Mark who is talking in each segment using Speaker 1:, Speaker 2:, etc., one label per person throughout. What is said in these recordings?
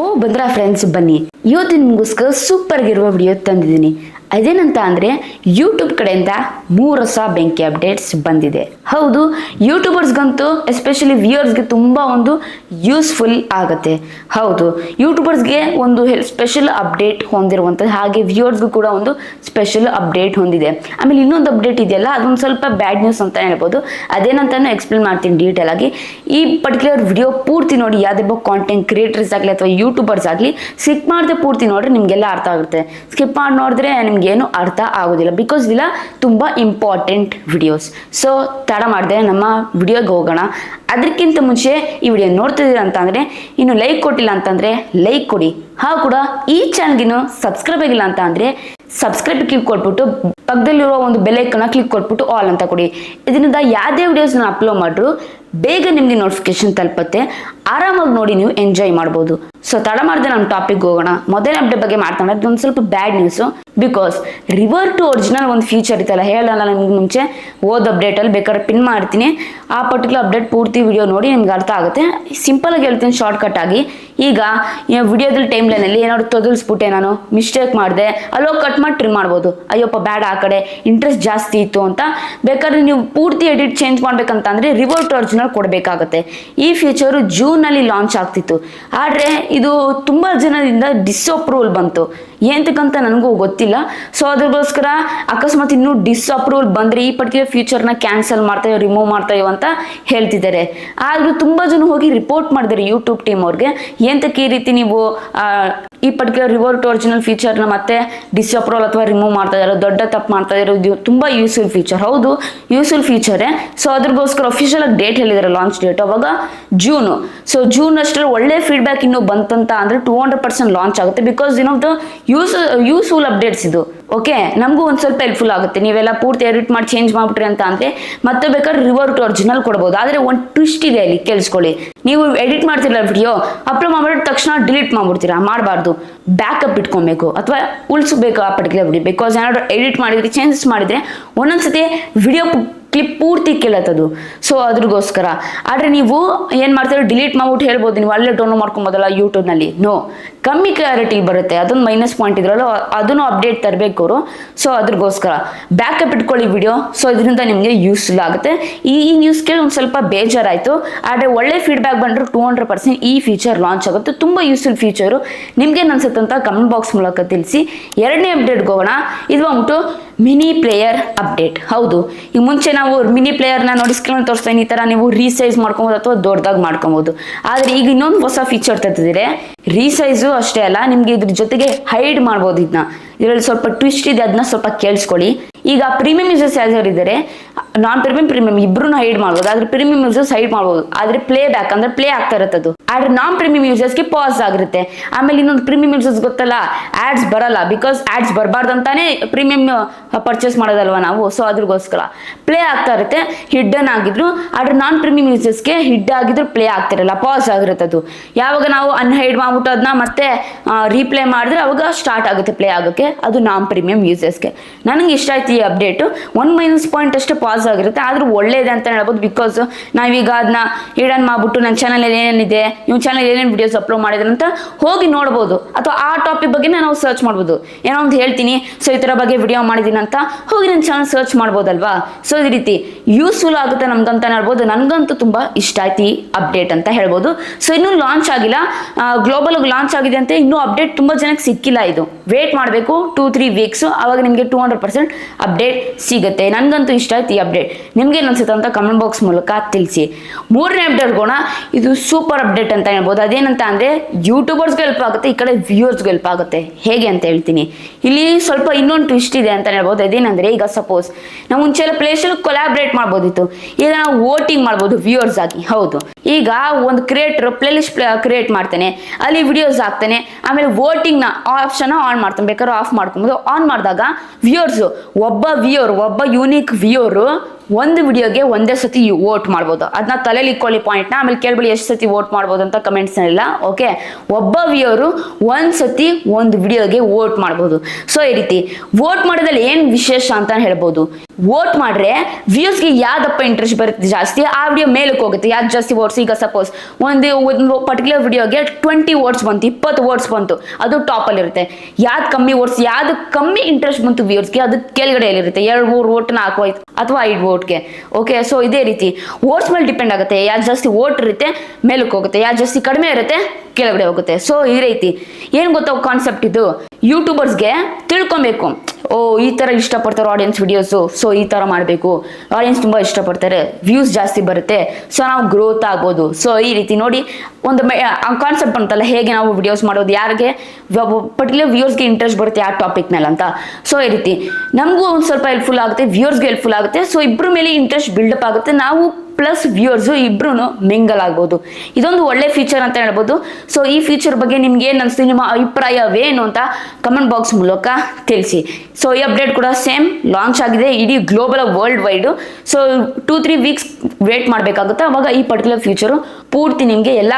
Speaker 1: ಓ ಬಂದ್ರ ಫ್ರೆಂಡ್ಸ್ ಬನ್ನಿ. ಇವತ್ತು ಸೂಪರ್ ಆಗಿರುವ ವಿಡಿಯೋ ತಂದಿದ್ದೀನಿ. ಅದೇನಂತ ಅಂದರೆ ಯೂಟ್ಯೂಬ್ ಕಡೆಯಿಂದ ಮೂರು ಹೊಸ ಬೆಂಕಿ ಅಪ್ಡೇಟ್ಸ್ ಬಂದಿದೆ. ಹೌದು ಯೂಟ್ಯೂಬರ್ಸ್ಗಂತೂ ಎಸ್ಪೆಷಲಿ ವ್ಯೂಯರ್ಸ್ಗೆ ತುಂಬ ಒಂದು ಯೂಸ್ಫುಲ್ ಆಗುತ್ತೆ. ಹೌದು ಯೂಟ್ಯೂಬರ್ಸ್ಗೆ ಒಂದು ಸ್ಪೆಷಲ್ ಅಪ್ಡೇಟ್ ಹೊಂದಿರುವಂಥದ್ದು ಹಾಗೆ ವ್ಯೂಯರ್ಸ್ಗೂ ಕೂಡ ಒಂದು ಸ್ಪೆಷಲ್ ಅಪ್ಡೇಟ್ ಹೊಂದಿದೆ. ಆಮೇಲೆ ಇನ್ನೊಂದು ಅಪ್ಡೇಟ್ ಇದೆಯಲ್ಲ, ಅದೊಂದು ಸ್ವಲ್ಪ ಬ್ಯಾಡ್ ನ್ಯೂಸ್ ಅಂತ ಹೇಳ್ಬೋದು. ಅದೇನಂತಾನು ಎಕ್ಸ್ಪ್ಲೇನ್ ಮಾಡ್ತೀನಿ ಡೀಟೇಲ್ ಆಗಿ. ಈ ಪರ್ಟಿಕ್ಯುಲರ್ ವಿಡಿಯೋ ಪೂರ್ತಿ ನೋಡಿ ಯಾವ್ದೇ ಕಾಂಟೆಂಟ್ ಕ್ರಿಯೇಟರ್ಸ್ ಆಗಲಿ ಅಥವಾ ಯೂಟ್ಯೂಬರ್ಸ್ ಆಗಲಿ ಸ್ಕಿಪ್ ಮಾಡದೆ ಪೂರ್ತಿ ನೋಡ್ರೆ ನಿಮಗೆಲ್ಲ ಅರ್ಥ ಆಗುತ್ತೆ. ಸ್ಕಿಪ್ ಮಾಡಿ ನೋಡಿದ್ರೆ ನಿಮಗೇನು ಅರ್ಥ ಆಗೋದಿಲ್ಲ ಬಿಕಾಸ್ ಇಲ್ಲ ತುಂಬ ಇಂಪಾರ್ಟೆಂಟ್ ವಿಡಿಯೋಸ್ ಸೊ ತಡ ಮಾಡಿದೆ ನಮ್ಮ ವಿಡಿಯೋಗೆ ಹೋಗೋಣ. ಅದಕ್ಕಿಂತ ಮುಂಚೆ ಈ ವಿಡಿಯೋ ನೋಡ್ತಿದ್ದೀರಾ ಅಂತ ಅಂದರೆ ಇನ್ನು ಲೈಕ್ ಕೊಟ್ಟಿಲ್ಲ ಅಂತಂದರೆ ಲೈಕ್ ಕೊಡಿ. ಹಾಗೂ ಕೂಡ ಈ ಚಾನಲ್ಗಿನ್ನು ಸಬ್ಸ್ಕ್ರೈಬ್ ಆಗಿಲ್ಲ ಅಂತ ಅಂದರೆ ಸಬ್ಸ್ಕ್ರೈಬ್ ಕ್ಲಿಕ್ ಕೊಟ್ಬಿಟ್ಟು ಪಕ್ಕದಲ್ಲಿರೋ ಒಂದು ಬೆಲೈಕನ್ನ ಕ್ಲಿಕ್ ಕೊಟ್ಬಿಟ್ಟು ಆಲ್ ಅಂತ ಕೊಡಿ. ಇದರಿಂದ ಯಾವುದೇ ವಿಡಿಯೋಸ್ನ ಅಪ್ಲೋಡ್ ಮಾಡ್ರು ಬೇಗ ನಿಮಗೆ ನೋಟಿಫಿಕೇಶನ್ ತಲುಪುತ್ತೆ. ಆರಾಮಾಗಿ ನೋಡಿ ನೀವು ಎಂಜಾಯ್ ಮಾಡ್ಬೋದು. ಸೊ ತಡ ಮಾಡಿದೆ ನಮ್ಮ ಟಾಪಿಕ್ ಹೋಗೋಣ. ಮೊದಲ ಅಪ್ಡೇಟ್ ಬಗ್ಗೆ ಮಾತನಾಡೋದು ಒಂದು ಸ್ವಲ್ಪ bad news because revert to original ಒಂದು ಫೀಚರ್ ಇತ್ತಲ್ಲ ಹೇಳಲ್ಲ ನಿಮ್ಗೆ ಮುಂಚೆ? ಓದ್ ಅಪ್ಡೇಟಲ್ಲಿ ಬೇಕಾದ್ರೆ ಪಿನ್ ಮಾಡ್ತೀನಿ. ಆ ಪರ್ಟಿಕ್ಯುಲರ್ ಅಪ್ಡೇಟ್ ಪೂರ್ತಿ ವಿಡಿಯೋ ನೋಡಿ ನಿಮ್ಗೆ ಅರ್ಥ ಆಗುತ್ತೆ. ಸಿಂಪಲ್ ಆಗಿ ಹೇಳ್ತೀನಿ ಶಾರ್ಟ್ ಕಟ್ ಆಗಿ. ಈಗ ವಿಡಿಯೋದಲ್ಲಿ ಟೈಮ್ ಲೈನಲ್ಲಿ ಏನಾದ್ರು ತೊದಲ್ಸ್ಬಿಟ್ಟೆ ನಾನು ಮಿಸ್ಟೇಕ್ ಮಾಡಿದೆ ಅಲ್ಲೋಗಿ ಕಟ್ ಮಾಡಿ ಟ್ರಿಮ್ ಮಾಡ್ಬೋದು. ಅಯ್ಯಪ್ಪ ಬ್ಯಾಡ ಆ ಕಡೆ ಇಂಟ್ರೆಸ್ಟ್ ಜಾಸ್ತಿ ಇತ್ತು ಅಂತ. ಬೇಕಾದ್ರೆ ನೀವು ಪೂರ್ತಿ ಎಡಿಟ್ ಚೇಂಜ್ ಮಾಡ್ಬೇಕಂತ ಅಂದರೆ ರಿವರ್ ಟು ಕೊಡಬೇಕಾಗತ್ತೆ. ಈ ಫೀಚರು ಜೂನಲ್ಲಿ ಲಾಂಚ್ ಆಗ್ತಿತ್ತು. ಆದರೆ ಇದು ತುಂಬ ಜನರಿಂದ ಡಿಸ್ಅಪ್ರೂವಲ್ ಬಂತು. ಏನಕ್ಕಂತ ನನಗೂ ಗೊತ್ತಿಲ್ಲ. ಸೊ ಅದಕ್ಕೋಸ್ಕರ ಅಕಸ್ಮಾತ್ ಇನ್ನೂ ಡಿಸ್ಅಪ್ರೂವಲ್ ಬಂದರೆ ಈ ಪರ್ಟಿಕ್ಯುಲರ್ ಫ್ಯೂಚರ್ನ ಕ್ಯಾನ್ಸಲ್ ಮಾಡ್ತೇವೆ ರಿಮೂವ್ ಮಾಡ್ತೇವೆ ಅಂತ ಹೇಳ್ತಿದ್ದಾರೆ. ಆದರೂ ತುಂಬ ಜನ ಹೋಗಿ ರಿಪೋರ್ಟ್ ಮಾಡಿದ್ದಾರೆ ಯೂಟ್ಯೂಬ್ ಟೀಮ್ ಅವ್ರಿಗೆ. ಎಂತಕ್ಕೆ ಈ ರೀತಿ ನೀವು ಈ ಪರ್ಟಿಕ್ಯುಲರ್ ರಿವರ್ಟ್ ಒರಿಜಿನಲ್ ಫೀಚರ್ನ ಮತ್ತೆ ಡಿಸ್ಅಪ್ರೂವಲ್ ಅಥವಾ ರಿಮೂವ್ ಮಾಡ್ತಾ ಇದ್ದಾರೆ ದೊಡ್ಡ ತಪ್ಪು ಮಾಡ್ತಾ ಇದ್ದಾರೆ ಇದು ತುಂಬ ಯೂಸ್ಫುಲ್ ಫೀಚರ್ ಹೌದು, ಯೂಸ್ಫುಲ್ ಫೀಚರೇ ಸೊ, ಅದ್ರಗೋಸ್ಕರ ಅಫಿಷಿಯಲ್ ಡೇಟ್ ಹೇಳಿದ್ದಾರೆ ಲಾಂಚ್ ಡೇಟ್ ಅವಾಗ ಜೂನು ಸೊ ಜೂನ್ ಅಷ್ಟರಲ್ಲಿ ಒಳ್ಳೆ ಫೀಡ್ಬ್ಯಾಕ್ ಇನ್ನು ಬಂತಂತ ಅಂದರೆ ಟೂ ಹಂಡ್ರೆಡ್ ಪರ್ಸೆಂಟ್ ಲಾಂಚ್ ಆಗುತ್ತೆ because in of the use useful updates ಇದು. ಓಕೆ ನಮಗೂ ಒಂದು ಸ್ವಲ್ಪ ಹೆಲ್ಪ್ಫುಲ್ ಆಗುತ್ತೆ. ನೀವೆಲ್ಲ ಪೂರ್ತಿ ಎಡಿಟ್ ಮಾಡಿ ಚೇಂಜ್ ಮಾಡ್ಬಿಟ್ರಿ ಅಂತ ಅಂದರೆ ಮತ್ತೆ ಬೇಕಾದ್ರೆ ರಿವರ್ ಟು ಒರಿಜಿನಲ್ ಕೊಡ್ಬೋದು. ಆದರೆ ಒಂದು ಟ್ವಿಸ್ಟ್ ಇದೆ ಅಲ್ಲಿ, ಕೇಳಿಸ್ಕೊಳ್ಳಿ. ನೀವು ಎಡಿಟ್ ಮಾಡ್ತಿರಲ್ಲ ವಿಡಿಯೋ ಅಪ್ಲೋಡ್ ಮಾಡಿಬಿಟ್ಟು ತಕ್ಷಣ ಡಿಲೀಟ್ ಮಾಡ್ಬಿಡ್ತೀರಾ? ಮಾಡಬಾರ್ದು. ಬ್ಯಾಕಪ್ ಇಟ್ಕೊಬೇಕು. ಅಥವಾ ಉಳಿಸ್ಬೇಕು ಆ ಪರ್ಟಿಕ್ಯುಲರ್ ವಿಡಿಯೋ ಬಿಕಾಸ್ ಏನಾದ್ರು ಎಡಿಟ್ ಮಾಡಿದ್ರೆ ಚೇಂಜಸ್ ಮಾಡಿದರೆ ಒಂದೊಂದ್ಸತಿ ವಿಡಿಯೋ ಕ್ಲಿಪ್ ಪೂರ್ತಿ ಕೇಳತ್ತದು. ಸೊ ಅದ್ರಗೋಸ್ಕರ. ಆದರೆ ನೀವು ಏನು ಮಾಡ್ತೀರೋ ಡಿಲೀಟ್ ಮಾಡ್ಬಿಟ್ಟು ಹೇಳ್ಬೋದು ನೀವು. ಅಲ್ಲೇ ಡೌನ್ಲೋಡ್ ಮಾಡ್ಕೊಬೋದಲ್ಲ ಯೂಟ್ಯೂಬ್ನಲ್ಲಿ ನೋ ಕಮ್ಮಿ ಕ್ಲಾರಿಟಿ ಬರುತ್ತೆ. ಅದೊಂದು ಮೈನಸ್ ಪಾಯಿಂಟ್ ಇದ್ರಲ್ಲ ಅದನ್ನು ಅಪ್ಡೇಟ್ ತರಬೇಕು ಅವರು. ಸೊ ಅದ್ರಗೋಸ್ಕರ ಬ್ಯಾಕಪ್ ಇಟ್ಕೊಳ್ಳಿ ವಿಡಿಯೋ ಸೊ ಇದರಿಂದ ನಿಮಗೆ ಯೂಸ್ಫುಲ್ ಆಗುತ್ತೆ. ಈ ಈ ನ್ಯೂಸ್ ಕೇಳಿ ಒಂದು ಸ್ವಲ್ಪ ಬೇಜಾರಾಯಿತು. ಆದರೆ ಒಳ್ಳೆ ಫೀಡ್ಬ್ಯಾಕ್ ಬಂದರೂ ಟೂ ಹಂಡ್ರೆಡ್ ಪರ್ಸೆಂಟ್ ಈ ಫೀಚರ್ ಲಾಂಚ್ ಆಗುತ್ತೆ. ತುಂಬ ಯೂಸ್ಫುಲ್ ಫೀಚರು ನಿಮಗೆ ಅನ್ಸುತ್ತೆ ಅಂತ ಕಮೆಂಟ್ ಬಾಕ್ಸ್ ಮೂಲಕ ತಿಳಿಸಿ. ಎರಡನೇ ಅಪ್ಡೇಟ್ಗೆ ಹೋಗೋಣ. ಇದು ಬಂದ್ಬಿಟ್ಟು ಮಿನಿ ಪ್ಲೇಯರ್ ಅಪ್ಡೇಟ್ ಹೌದು. ಈ ಮುಂಚೆ ನಾವು ಮಿನಿ ಪ್ಲೇಯರ್ನ ನೋಡಿ ಸ್ಕ್ರೀನ್ ತೋರಿಸ್ತೀನಿ. ಈ ಥರ ನೀವು ರೀಸೈಸ್ ಮಾಡ್ಕೊಬೋದು ಅಥವಾ ದೊಡ್ಡದಾಗಿ ಮಾಡ್ಕೊಬೋದು. ಆದರೆ ಈಗ ಇನ್ನೊಂದು ಹೊಸ ಫೀಚರ್ ತರ್ತಿದ್ದೀರಿ ರೀಸೈಸು ಅಷ್ಟೇ ಅಲ್ಲ, ನಿಮ್ಗೆ ಇದ್ರ ಜೊತೆಗೆ ಹೈಡ್ ಮಾಡ್ಬೋದು ಇದನ್ನ ಇದರಲ್ಲಿ ಸ್ವಲ್ಪ ಟ್ವಿಸ್ಟ್ ಇದೆ ಅದನ್ನ ಸ್ವಲ್ಪ ಕೇಳಿಸ್ಕೊಳ್ಳಿ. ಈಗ ಪ್ರೀಮಿಯಂ ಯೂಸರ್ಸ್ ಯಾವ್ದಾರು ಇದ್ದಾರೆ ನಾನ್ ಪ್ರೀಮಿಯಂ ಪ್ರೀಮಿಯಂ ಇಬ್ರು ಹೈಡ್ ಮಾಡ್ಬೋದು. ಆದ್ರೆ ಪ್ರೀಮಿಯಂ ಯೂಸರ್ಸ್ ಹೈಡ್ ಮಾಡ್ಬೋದು. ಆದ್ರೆ ಪ್ಲೇ ಬ್ಯಾಕ್ ಅಂದ್ರೆ ಪ್ಲೇ ಆಗ್ತಾ ಇರುತ್ತೆ ಅದು ಆದ್ರೆ ನಾನ್ ಪ್ರೀಮಿಯಂ ಯೂಸರ್ಸ್ಗೆ ಪಾಸ್ ಆಗಿರುತ್ತೆ. ಆಮೇಲೆ ಇನ್ನೊಂದು ಪ್ರೀಮಿಯಂ ಯೂಸರ್ಸ್ ಗೊತ್ತಲ್ಲ? ಆಡ್ಸ್ ಬರಲ್ಲ. ಬಿಕಾಸ್ ಆಡ್ಸ್ ಬರಬಾರ್ದು ಅಂತಾನೆ ಪ್ರೀಮಿಯಂ ಪರ್ಚೇಸ್ ಮಾಡೋದಲ್ವಾ ನಾವು? ಸೊ ಅದ್ರಗೋಸ್ಕರ. ಪ್ಲೇ ಆಗ್ತಾ ಇರುತ್ತೆ. ಹಿಡ್ಡನ್ ಆಗಿದ್ರು. ಆದ್ರೆ ನಾನ್ ಪ್ರೀಮಿಯಂ ಯೂಸರ್ಸ್ಗೆ ಹಿಡ್ ಆಗಿದ್ರು ಪ್ಲೇ ಆಗ್ತಿರಲ್ಲ ಪಾಸ್ ಆಗಿರುತ್ತೆ ಅದು ಯಾವಾಗ ನಾವು ಅನ್ಹೈಡ್ ಮಾಡ್ಬಿಟ್ಟು ಅದನ್ನ ಮತ್ತೆ ರೀಪ್ಲೇ ಮಾಡಿದ್ರೆ ಅವಾಗ ಸ್ಟಾರ್ಟ್ ಆಗುತ್ತೆ ಪ್ಲೇ ಆಗೋಕ್ಕೆ ಅದು ನಾನ್ ಪ್ರೀಮಿಯಂ ಯೂಸರ್ಸ್ಗೆ ನನಗೆ ಇಷ್ಟ ಆಯ್ತು ಈ ಅಪ್ಡೇಟು ಒನ್ ಮೈನಸ್ ಪಾಯಿಂಟ್ ಅಷ್ಟೇ ಪಾಸ್ ಆಗಿರುತ್ತೆ. ಆದ್ರೂ ಒಳ್ಳೇದೆ ಅಂತ ಹೇಳ್ಬೋದು. ಬಿಕಾಸ್ ನಾವೀಗ ಅದನ್ನ ಹಿಡನ್ ಮಾಡ್ಬಿಟ್ಟು ನನ್ನ ಚಾನಲಲ್ಲಿ ಏನೇನಿದೆ ನಿಮ್ಮ ಚಾನಲ್ ಏನೇನು ವಿಡಿಯೋಸ್ ಅಪ್ಲೋಡ್ ಮಾಡಿದ್ರೆ ಅಂತ ಹೋಗಿ ನೋಡ್ಬೋದು. ಅಥವಾ ಆ ಟಾಪಿಕ್ ಬಗ್ಗೆ ನಾವು ಸರ್ಚ್ ಮಾಡ್ಬೋದು. ಏನೋ ಒಂದು ಹೇಳ್ತೀನಿ ಸೊ ಈ ಥರ ಬಗ್ಗೆ ವಿಡಿಯೋ ಮಾಡಿದ್ದೀನಿ ಅಂತ ಹೋಗಿ ನನ್ನ ಚಾನಲ್ ಸರ್ಚ್ ಮಾಡ್ಬೋದಲ್ವಾ? ಸೊ ಈ ರೀತಿ ಯೂಸ್ಫುಲ್ ಆಗುತ್ತೆ ನಮ್ಗಂತ ಹೇಳ್ಬೋದು. ನನಗಂತೂ ತುಂಬ ಇಷ್ಟ ಆಯ್ತು ಈ ಅಪ್ಡೇಟ್ ಅಂತ ಹೇಳ್ಬೋದು. ಸೊ ಇನ್ನೂ ಲಾಂಚ್ ಆಗಿಲ್ಲ. ಗ್ಲೋಬಲ್ ಲಾಂಚ್ ಆಗಿದೆ ಅಂತ ಇನ್ನೂ ಅಪ್ಡೇಟ್ ತುಂಬ ಜನಕ್ಕೆ ಸಿಕ್ಕಿಲ್ಲ ಇದು. ವೇಟ್ ಮಾಡಬೇಕು ಟೂ ತ್ರೀ ವೀಕ್ಸ್ ಅವಾಗ ನಿಮಗೆ ಟೂ ಹಂಡ್ರೆಡ್ ಪರ್ಸೆಂಟ್ ಅಪ್ಡೇಟ್ ಸಿಗುತ್ತೆ. ನನಗಂತೂ ಇಷ್ಟ ಆಯ್ತು ಈ ಅಪ್ಡೇಟ್ ನಿಮ್ಗೆ ಅನ್ಸುತ್ತೆ ಅಂತ ಕಮೆಂಟ್ ಬಾಕ್ಸ್ ಮೂಲಕ ತಿಳಿಸಿ. ಮೂರನೇ ಅಪ್ಡೇಟ್ ಹೋಗೋಣ ಇದು ಸೂಪರ್ ಅಪ್ಡೇಟ್ ಅಂತ ಹೇಳ್ಬೋದು. ಅದೇನಂತ ಅಂದರೆ ಯೂಟ್ಯೂಬರ್ಸ್ಗೆ ಹೆಲ್ಪ್ ಆಗುತ್ತೆ, ಈ ಕಡೆ ವ್ಯೂವರ್ಸ್ಗೆ ಹೆಲ್ಪ್ ಆಗುತ್ತೆ. ಹೇಗೆ ಅಂತ ಹೇಳ್ತೀನಿ. ಇಲ್ಲಿ ಸ್ವಲ್ಪ ಇನ್ನೊಂದು ಟ್ವಿಸ್ಟ್ ಇದೆ ಅಂತ ಹೇಳ್ಬೋದು. ಅದೇನಂದರೆ ಈಗ ಸಪೋಸ್ ನಾವು ಮುಂಚೆ ಎಲ್ಲ ಪ್ಲೇಸಲ್ಲಿ ಕೊಲಾಬ್ರೇಟ್ ಮಾಡ್ಬೋದಿತ್ತು. ಈಗ ನಾವು ವೋಟಿಂಗ್ ಮಾಡ್ಬೋದು ವ್ಯೂವರ್ಸ್ ಆಗಿ. ಹೌದು. ಈಗ ಒಂದು ಕ್ರಿಯೇಟರ್ ಪ್ಲೇಲಿಸ್ಟ್ ಕ್ರಿಯೇಟ್ ಮಾಡ್ತಾನೆ. ಅಲ್ಲಿ ವಿಡಿಯೋಸ್ ಹಾಕ್ತಾನೆ. ಆಮೇಲೆ ವೋಟಿಂಗ್ನ ಆಪ್ಷನ್ ಆನ್ ಮಾಡ್ತಾನೆ. ಬೇಕಾದ್ರೆ ಆಫ್ ಮಾಡ್ಕೊಬೋದು. ಆನ್ ಮಾಡಿದಾಗ ವ್ಯೂವರ್ಸು ಒಬ್ಬ ವ್ಯೂವರ್ ಒಬ್ಬ ಯೂನಿಕ್ ವ್ಯೂವರು ಒಂದು ವಿಡಿಯೋಗೆ ಒಂದೇ ಸತಿ ವೋಟ್ ಮಾಡ್ಬೋದು. ಅದನ್ನ ತಲೆಯಲ್ಲಿ ಇಟ್ಕೊಳ್ಳಿ ಪಾಯಿಂಟ್ನ ಆಮೇಲೆ ಕೇಳ್ಬಿಡಿ ಎಷ್ಟು ಸತಿ ವೋಟ್ ಮಾಡ್ಬೋದು ಅಂತ ಕಮೆಂಟ್ಸ್ ಇಲ್ಲ ಓಕೆ ಒಬ್ಬ ವಿಯೋರು ಒಂದು ಸತಿ ಒಂದು ವಿಡಿಯೋಗೆ ವೋಟ್ ಮಾಡ್ಬೋದು. ಸೊ ಈ ರೀತಿ ವೋಟ್ ಮಾಡೋದ್ರಲ್ಲಿ ಏನು ವಿಶೇಷ ಅಂತ ಹೇಳ್ಬೋದು? ವೋಟ್ ಮಾಡ್ರೆ ವ್ಯೂಸ್ಗೆ ಯಾವ್ದಪ್ಪ ಇಂಟ್ರೆಸ್ಟ್ ಬರುತ್ತೆ ಜಾಸ್ತಿ? ಆ ವಿಡಿಯೋ ಮೇಲಕ್ಕೆ ಹೋಗುತ್ತೆ. ಯಾವ್ದು ಜಾಸ್ತಿ ವೋಟ್ಸ್ ಈಗ ಸಪೋಸ್ ಒಂದು ಒಂದು ಪರ್ಟಿಕ್ಯುಲರ್ ವಿಡಿಯೋಗೆ ಟ್ವೆಂಟಿ ವೋಟ್ಸ್ ಬಂತು, ಇಪ್ಪತ್ತು ವೋಟ್ಸ್ ಬಂತು. ಅದು ಟಾಪಲ್ಲಿರುತ್ತೆ ಯಾವ್ದು ಕಮ್ಮಿ ವೋಟ್ಸ್ ಯಾವ್ದು ಕಮ್ಮಿ ಇಂಟ್ರೆಸ್ಟ್ ಬಂತು ವ್ಯೂರ್ಸ್ಗೆ ಅದು ಕೆಳಗಡೆಯಲ್ಲಿರುತ್ತೆ ಎರಡು, ಮೂರು ವೋಟ್ನ ಹಾಕೋಯ್ತು ಅಥವಾ ಐದು ವೋಟ್ಗೆ ಓಕೆ ಸೊ ಇದೇ ರೀತಿ ವೋಟ್ಸ್ ಮೇಲೆ ಡಿಪೆಂಡ್ ಆಗುತ್ತೆ. ಯಾವ್ದು ಜಾಸ್ತಿ ವೋಟ್ ಇರುತ್ತೆ, ಮೇಲಕ್ಕೆ ಹೋಗುತ್ತೆ. ಯಾವ್ದು ಜಾಸ್ತಿ ಕಡಿಮೆ ಇರುತ್ತೆ, ಕೆಳಗಡೆ ಹೋಗುತ್ತೆ. ಸೊ ಈ ರೀತಿ. ಏನು ಗೊತ್ತಾಗ ಕಾನ್ಸೆಪ್ಟ್ ಇದು? ಯೂಟ್ಯೂಬರ್ಸ್ಗೆ ತಿಳ್ಕೊಬೇಕು. ಓ, ಈ ಥರ ಇಷ್ಟಪಡ್ತಾರೆ ಆಡಿಯನ್ಸ್ ವಿಡಿಯೋಸು ಸೊ ಈ ಥರ ಮಾಡಬೇಕು. ಆಡಿಯನ್ಸ್ ತುಂಬ ಇಷ್ಟಪಡ್ತಾರೆ. ವ್ಯೂಸ್ ಜಾಸ್ತಿ ಬರುತ್ತೆ. ಸೊ ನಾವು ಗ್ರೋತ್ ಆಗ್ಬೋದು. ಸೊ ಈ ರೀತಿ ನೋಡಿ, ಒಂದು ಕಾನ್ಸೆಪ್ಟ್ ಬಂತಲ್ಲ, ಹೇಗೆ ನಾವು ವಿಡಿಯೋಸ್ ಮಾಡೋದು, ಯಾರಿಗೆ ಪರ್ಟಿಕ್ಯುಲರ್ ವ್ಯೂರ್ಸ್ಗೆ ಇಂಟ್ರೆಸ್ಟ್ ಬರುತ್ತೆ ಆ ಟಾಪಿಕ್ ಮೇಲೆ ಅಂತ. ಸೊ ಈ ರೀತಿ. ನಮಗೂ ಒಂದು ಸ್ವಲ್ಪ ಹೆಲ್ಪ್ಫುಲ್ ಆಗುತ್ತೆ ವ್ಯೂವರ್ಸ್ಗೆ ಹೆಲ್ಪ್ಫುಲ್ ಆಗುತ್ತೆ. ಸೊ ಇಬ್ಬರ ಮೇಲೆ ಇಂಟ್ರೆಸ್ಟ್ ಬಿಲ್ಡಪ್ ಆಗುತ್ತೆ. ನಾವು ಪ್ಲಸ್ ವ್ಯೂವರ್ಸು ಇಬ್ರು ಮಿಂಗಲ್ ಆಗ್ಬೋದು ಇದೊಂದು ಒಳ್ಳೆ ಫೀಚರ್ ಅಂತ ಹೇಳ್ಬೋದು. ಸೊ ಈ ಫೀಚರ್ ಬಗ್ಗೆ ನಿಮ್ಗೆ ಏನು ಅನಿಸ್ತು ನಿಮ್ಮ ಅಭಿಪ್ರಾಯವೇನು ಅಂತ ಕಮೆಂಟ್ ಬಾಕ್ಸ್ ಮೂಲಕ ತಿಳಿಸಿ. ಸೊ ಈ ಅಪ್ಡೇಟ್ ಕೂಡ ಸೇಮ್ ಲಾಂಚ್ ಆಗಿದೆ, ಇಡೀ global world wide so two three weeks wait ಮಾಡಬೇಕಾಗುತ್ತೆ. ಅವಾಗ ಈ ಪರ್ಟಿಕ್ಯುಲರ್ ಫ್ಯೂಚರ್ ಪೂರ್ತಿ ನಿಮಗೆ ಎಲ್ಲ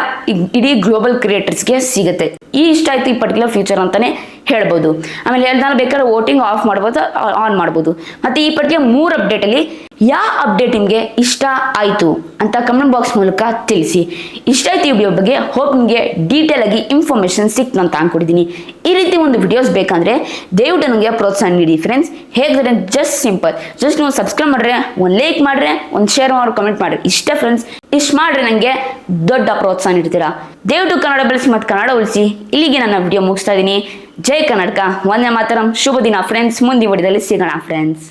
Speaker 1: ಇಡೀ ಗ್ಲೋಬಲ್ ಕ್ರಿಯೇಟರ್ಸ್ಗೆ ಸಿಗುತ್ತೆ. ಈ ಇಷ್ಟ ಆಯ್ತು ಈ ಪರ್ಟಿಕ್ಯುಲರ್ ಫ್ಯೂಚರ್ ಅಂತಾನೆ ಹೇಳ್ಬೋದು. ಆಮೇಲೆ ಹೇಳ್ದಾನ ಬೇಕಾದ್ರೆ ವೋಟಿಂಗ್ ಆಫ್ ಮಾಡ್ಬೋದು ಆನ್ ಮಾಡ್ಬೋದು. ಮತ್ತೆ ಈ ಪರ್ಟಿಕ್ಯುಲರ್ ಮೂರು ಅಪ್ಡೇಟಲ್ಲಿ ಯಾವ ಅಪ್ಡೇಟ್ ನಿಮಗೆ ಇಷ್ಟ ಆಯಿತು ಅಂತ ಕಮೆಂಟ್ ಬಾಕ್ಸ್ ಮೂಲಕ ತಿಳಿಸಿ. ಇಷ್ಟ ಆಯ್ತು ಈ ವಿಡಿಯೋ ಬಗ್ಗೆ ಹೋಪ್ ನಿಮಗೆ ಡೀಟೇಲ್ ಆಗಿ ಇನ್ಫಾರ್ಮೇಷನ್ ಸಿಕ್ತು ಅಂತ ಅನ್ಕೊಂಡಿದ್ದೀನಿ ಈ ರೀತಿ ಒಂದು ವಿಡಿಯೋಸ್ ಬೇಕಂದರೆ ದಯವಿಟ್ಟು ನನಗೆ ಪ್ರೋತ್ಸಾಹ ನೀಡಿ ಫ್ರೆಂಡ್ಸ್ ಹೇಗಿದ್ರೆ ಜಸ್ಟ್ ಸಿಂಪಲ್ ಜಸ್ಟ್ ನೀವು ಸಬ್ಸ್ಕ್ರೈಬ್ ಮಾಡ್ರೆ, ಒಂದು ಲೈಕ್ ಮಾಡ್ರೆ, ಒಂದು ಶೇರ್ ಮಾಡಿ ಕಮೆಂಟ್ ಮಾಡ್ರಿ. ಇಷ್ಟೇ ಫ್ರೆಂಡ್ಸ್ ಇಷ್ಟು ಮಾಡ್ರಿ ನನಗೆ ದೊಡ್ಡ ಪ್ರೋತ್ಸಾಹ ನೀಡ್ತೀರಾ. ದಯವಿಟ್ಟು ಕನ್ನಡ ಬೆಳೆಸಿ ಮತ್ತು ಕನ್ನಡ ಉಳಿಸಿ. ಇಲ್ಲಿಗೆ ನನ್ನ ವಿಡಿಯೋ ಮುಗಿಸ್ತಾ ಇದ್ದೀನಿ ಜೈ ಕನ್ನಡಕ. ಒಂದೇ ಮಾತರಂ. ಶುಭ ದಿನ ಫ್ರೆಂಡ್ಸ್ ಮುಂದಿನ ವಿಡಿಯೋದಲ್ಲಿ ಸಿಗೋಣ ಫ್ರೆಂಡ್ಸ್